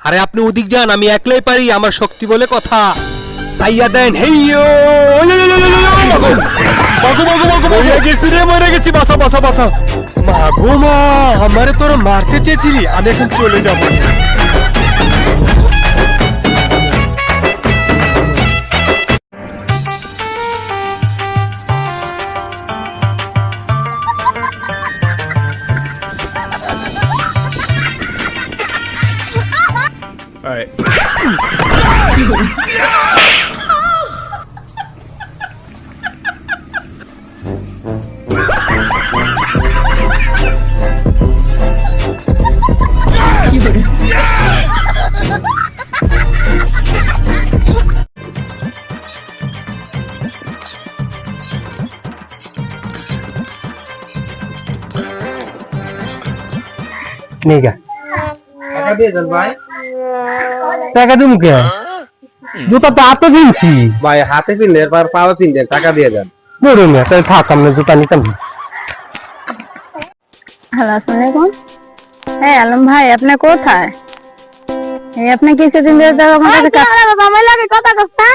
আরে আপনি ওদিক যান আমি একলাই পারি আমার শক্তি বলে কথা সাইয়া দেন মাগো মাগো মাগো মাগো মরে গেছি রে মরে গেছি বাসা বাসা বাসা মাগো মা আমারে তোরা মারতে চেয়েছিলি আমি এখন চলে যাব নেগা টাকা দিয়ে দেন ভাই টাকা দিমু কে? জুতা তো হাতে কিনছি ভাই হাতে পিনলে এরপর পাওয়া পিনলে টাকা দিয়ে দেন। বড় না তাই থাক আমরা জুতা নিতাম। হ্যালো আসসালামু আলাইকুম। হ্যাঁ আলম ভাই আপনি কোথায়? এই আপনি কিছুদিন ধরে তো আমার কাছে বাবা আমার লাগে কথা কথা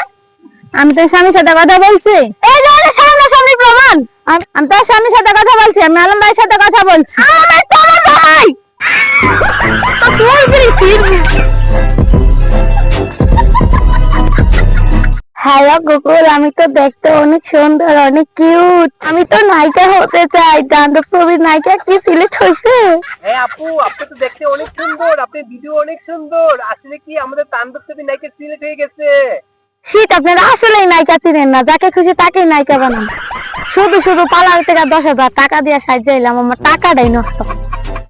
আমি তো স্বামীর সাথে কথা বলছি। এই যে সামনে সামনে প্রমাণ। আমি- আমি তো স্বামীর সাথে কথা বলছি আমি আলম ভাইয়ের সাথে কথা বলছি। হ্যালো গোকুল আমি তো দেখতে অনেক সুন্দর অনেক কিউট আমি তো নায়িকা হতে চাই ছবির নায়িকা কি সিলেক্ট হয়েছে? হ্যাঁ আপু আপনি তো দেখতে অনেক সুন্দর আপনি ভিডিও অনেক সুন্দর। আসলে কি আমাদের তাণ্ডব ছবি নায়িকা সিলেক্ট হয়ে গেছে? শীত আপনারা আসলেই নায়িকা চিনেন না যাকে খুশি তাকেই নায়িকা বানান। শুধু শুধু পালার থেকে দশ হাজার টাকা দিয়ে সাহায্য এলাম আমার টাকাটাই নষ্ট।